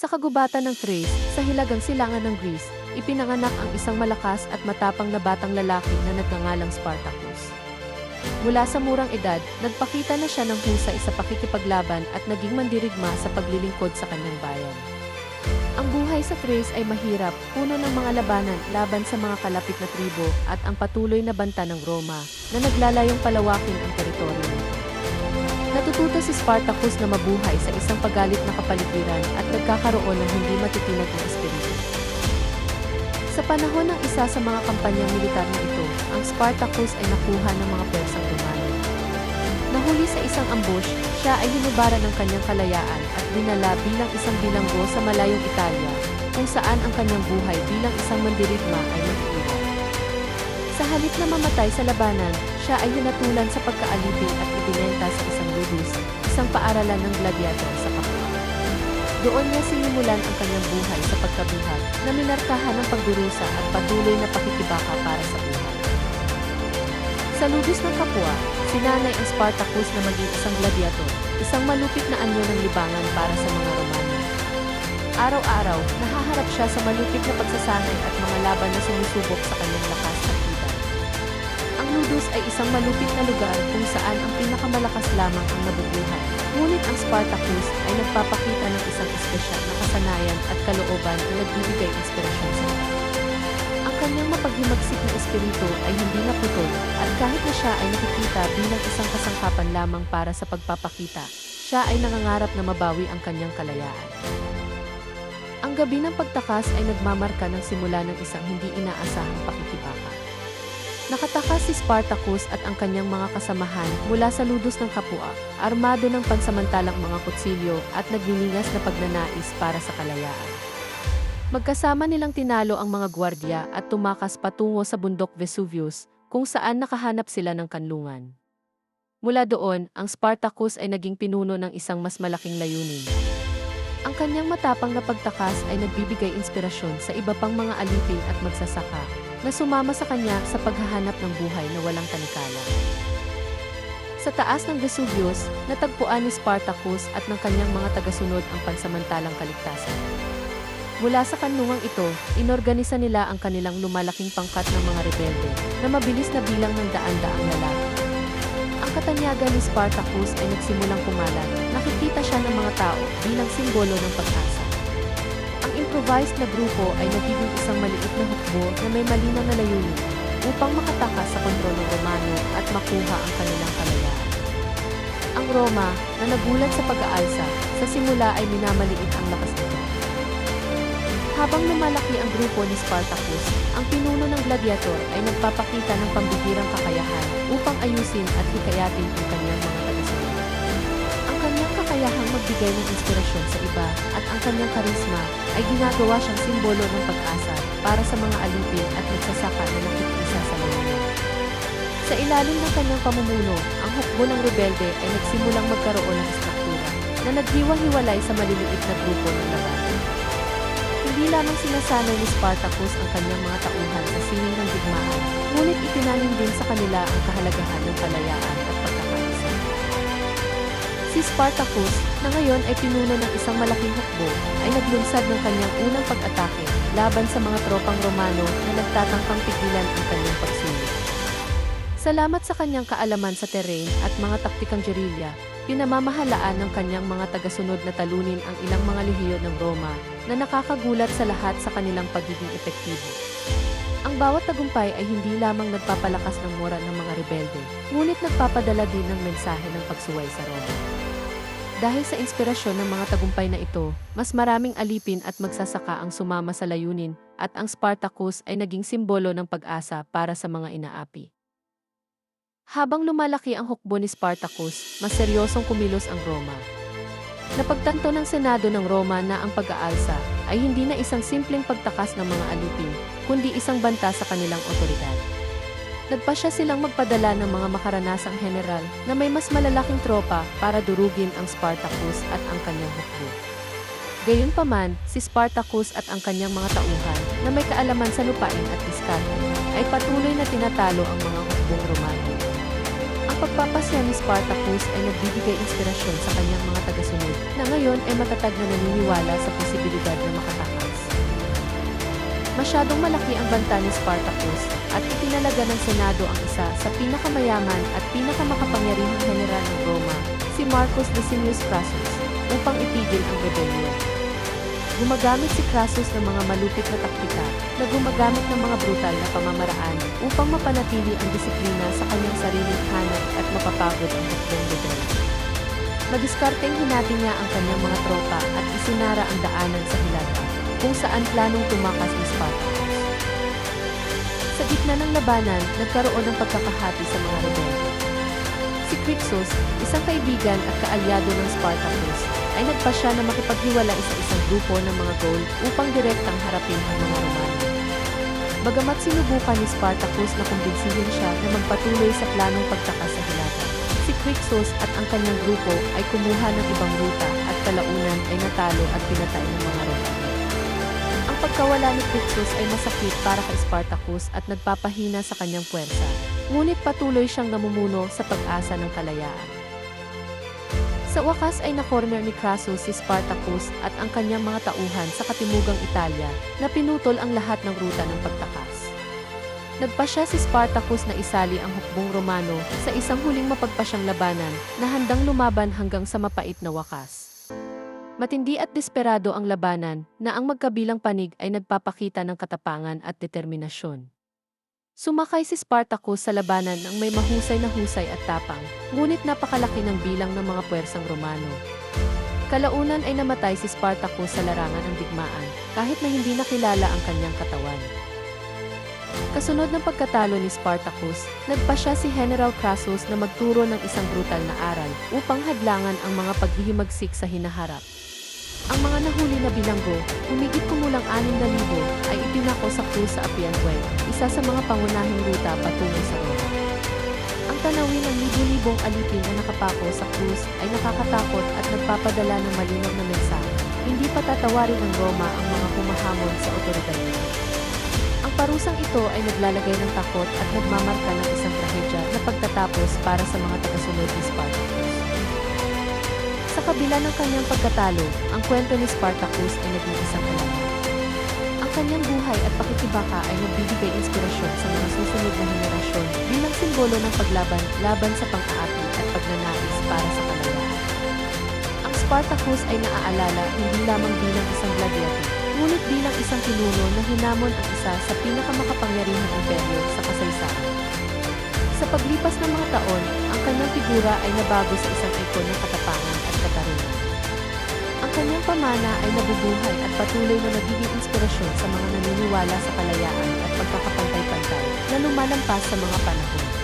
Sa kagubatan ng Thrace, sa hilagang silangan ng Greece, ipinanganak ang isang malakas at matapang na batang lalaki na nagngangalang Spartacus. Mula sa murang edad, nagpakita na siya ng husay sa pakikipaglaban at naging mandirigma sa paglilingkod sa kanyang bayan. Ang buhay sa Thrace ay mahirap, puno ng mga labanan laban sa mga kalapit na tribo at ang patuloy na banta ng Roma na naglalayong palawakin ang teritoryo. Natututo si Spartacus na mabuhay sa isang pagalit na kapaligiran at nagkakaroon ng hindi matitinag na espiritu. Sa panahon ng isa sa mga kampanyang militar na ito, ang Spartacus ay nakuha ng mga Persang Romano. Nahuli sa isang ambush, siya ay hinubaran ng kanyang kalayaan at dinala bilang isang bilanggo sa malayong Italia, kung saan ang kanyang buhay bilang isang mandirigma ay nag-iwan. Sa halip na mamatay sa labanan, siya ay hinatulan sa pagkaalipin at ibinenta sa isang ludus, isang paaralan ng gladiator sa kapwa. Doon niya sinimulan ang kanyang buhay sa pagkabuhat na minarkahan ng pagdurusa at patuloy na pakikibaka para sa buhay. Sa ludus ng kapwa, sinanay ang Spartacus na maging isang gladiator, isang malupit na anyo ng libangan para sa mga Romano. Araw-araw, nahaharap siya sa malupit na pagsasanay at mga laban na sumusubok sa kanyang lakas. Ludus ay isang malupit na lugar kung saan ang pinakamalakas lamang ang nabubuhay. Ngunit ang Spartacus ay nagpapakita ng isang espesyal na kasanayan at kalooban na nagbibigay inspirasyon sa iba. Ang kanyang mapaghimagsik na espiritu ay hindi naputol at kahit na siya ay nakikita bilang isang kasangkapan lamang para sa pagpapakita, siya ay nangangarap na mabawi ang kanyang kalayaan. Ang gabi ng pagtakas ay nagmamarka ng simula ng isang hindi inaasahang pakikibaka. Nakatakas si Spartacus at ang kanyang mga kasamahan mula sa ludos ng kapwa, armado ng pansamantalang mga kutsilyo at nagniningas na pagnanais para sa kalayaan. Magkasama nilang tinalo ang mga gwardya at tumakas patungo sa bundok Vesuvius, kung saan nakahanap sila ng kanlungan. Mula doon, ang Spartacus ay naging pinuno ng isang mas malaking layunin. Ang kanyang matapang na pagtakas ay nagbibigay inspirasyon sa iba pang mga alipin at magsasaka na sumama sa kanya sa paghahanap ng buhay na walang kanikala. Sa taas ng Vesuvius, natagpuan ni Spartacus at ng kanyang mga tagasunod ang pansamantalang kaligtasan. Mula sa kanlungang ito, inorganisa nila ang kanilang lumalaking pangkat ng mga rebelde na mabilis na bilang ng daan-daang lalaki. Ang katanyagan ni Spartacus ay nagsimulang kumalat. Nakikita siya ng mga tao bilang simbolo ng pag-asa. Ang improvised na grupo ay nagiging isang maliit na hukbo na may malinaw na layunin upang makatakas sa kontrol ng Romano at makuha ang kanilang kalayaan. Ang Roma, na nagulat sa pag-aalsa, sa simula ay minamaliit ang lakas. Habang lumalaki ang grupo ni Spartacus, ang pinuno ng gladiator ay nagpapakita ng pambihirang kakayahan upang ayusin at hikayatin ang kanyang mga tagasunod. Ang kanyang kakayahang magbigay ng inspirasyon sa iba at ang kanyang karisma ay ginagawa siyang simbolo ng pag-asa para sa mga alipin at nagsasaka na nakikisa sa layunin. Sa ilalim ng kanyang pamumuno, ang hukbo ng rebelde ay nagsimulang magkaroon ng struktura na naghiwa-hiwalay sa maliliit na grupo ng laban. Hindi lamang sinasanay ni Spartacus ang kanyang mga tauhan sa sining ng digmaan, ngunit itinanim din sa kanila ang kahalagahan ng kalayaan at pagkakaisa. Si Spartacus, na ngayon ay pinuno ng isang malaking hukbo, ay naglunsad ng kanyang unang pag-atake laban sa mga tropang Romano na nagtatangkang pigilan ang kanyang pagsulong. Salamat sa kanyang kaalaman sa terrain at mga taktikang gerilya, pinamamahalaan ng kanyang mga tagasunod na talunin ang ilang mga lehiyo ng Roma na nakakagulat sa lahat sa kanilang pagiging epektibo. Ang bawat tagumpay ay hindi lamang nagpapalakas ng moral ng mga rebelde, ngunit nagpapadala din ng mensahe ng pagsuway sa Roma. Dahil sa inspirasyon ng mga tagumpay na ito, mas maraming alipin at magsasaka ang sumama sa layunin at ang Spartacus ay naging simbolo ng pag-asa para sa mga inaapi. Habang lumalaki ang hukbo ni Spartacus, mas seryosong kumilos ang Roma. Napagtanto ng Senado ng Roma na ang pag-aalsa ay hindi na isang simpleng pagtakas ng mga alipin, kundi isang banta sa kanilang otoridad. Nagpasya silang magpadala ng mga makaranasang general na may mas malalaking tropa para durugin ang Spartacus at ang kanyang hukbo. Gayunpaman, si Spartacus at ang kanyang mga tauhan na may kaalaman sa lupain at diskarte ay patuloy na tinatalo ang mga hukbong Romano. Pagpapasya ni Spartacus ay nagbibigay inspirasyon sa kanyang mga tagasunod na ngayon ay matatag na naniniwala sa posibilidad na makatakas. Masyadong malaki ang banta ni Spartacus at itinalaga ng Senado ang isa sa pinakamayaman at pinakamakapangyarihang general ng Roma, si Marcus Licinius Crassus, upang itigil ang rebellion. Gumagamit si Crassus ng mga malupit na taktika na gumagamit ng mga brutal na pamamaraan upang mapanatili ang disiplina sa kanyang sariling hanay at mapapagod ang hukbong rebelde. Madiskarteng hinati niya ang kanyang mga tropa at isinara ang daanan sa Hilata, kung saan planong tumakas ni Spartacus. Sa gitna ng labanan, nagkaroon ng pagkakahati sa mga rebelde. Si Crixus, isang kaibigan at kaalyado ng Spartacus, ay nagpasya na makipaghiwalay sa isang grupo ng mga Gaul upang direktang harapin ang mga Romano. Bagamat sinubukan ni Spartacus na kumbinsihin siya na magpatuloy sa planong pagtakas sa Hilata, si Crixus at ang kanyang grupo ay kumuha ng ibang ruta at kalaunan ay natalo at pinatay ng mga Romano. Ang pagkawala ni Crixus ay masakit para kay Spartacus at nagpapahina sa kanyang puwersa, ngunit patuloy siyang namumuno sa pag-asa ng kalayaan. Sa wakas ay na-corner ni Crassus si Spartacus at ang kanyang mga tauhan sa katimugang Italia na pinutol ang lahat ng ruta ng pagtakas. Nagpasya si Spartacus na isali ang hukbong Romano sa isang huling mapagpasyang labanan na handang lumaban hanggang sa mapait na wakas. Matindi at desperado ang labanan na ang magkabilang panig ay nagpapakita ng katapangan at determinasyon. Sumakay si Spartacus sa labanan ng may mahusay na husay at tapang, ngunit napakalaki ng bilang ng mga puwersang Romano. Kalaunan ay namatay si Spartacus sa larangan ng digmaan, kahit na hindi nakilala ang kanyang katawan. Kasunod ng pagkatalo ni Spartacus, nagpasya si General Crassus na magturo ng isang brutal na aral upang hadlangan ang mga paghihimagsik sa hinaharap. Ang mga nahuli na bilanggo, umigit kumulang 6,000, ay ipinako sa krus sa Appian Way, isa sa mga pangunahing ruta patungo sa Roma. Ang tanawin ng libu-libong alipin na nakapako sa krus ay nakakatakot at nagpapadala ng malinaw na mensahe. Hindi patatawarin ng Roma ang mga humahamon sa otoridad nito. Ang parusang ito ay naglalagay ng takot at nagmamarka ng isang trahedya na pagtatapos para sa mga tagasunod ni Spartacus. Sa kabila ng kanyang pagkatalo, ang kwento ni Spartacus ay naging isang alaman. Ang kanyang buhay at pakikibaka ay nagbibigay inspirasyon sa mga susunod na henerasyon bilang simbolo ng paglaban laban sa pang-aapi at pagnanais para sa kalayaan. Ang Spartacus ay naaalala hindi lamang bilang isang gladiator, ngunit bilang isang pinuno na hinamon ang isa sa pinakamakapangyarihang imperyo sa kasaysayan. Sa paglipas ng mga taon, figura ay nabago sa isang ikon ng katapangan at katarungan. Ang kanyang pamana ay nabubuhay at patuloy na nagiging inspirasyon sa mga naniniwala sa kalayaan at pagkakapantay-pantay na lumalampas sa mga panahon.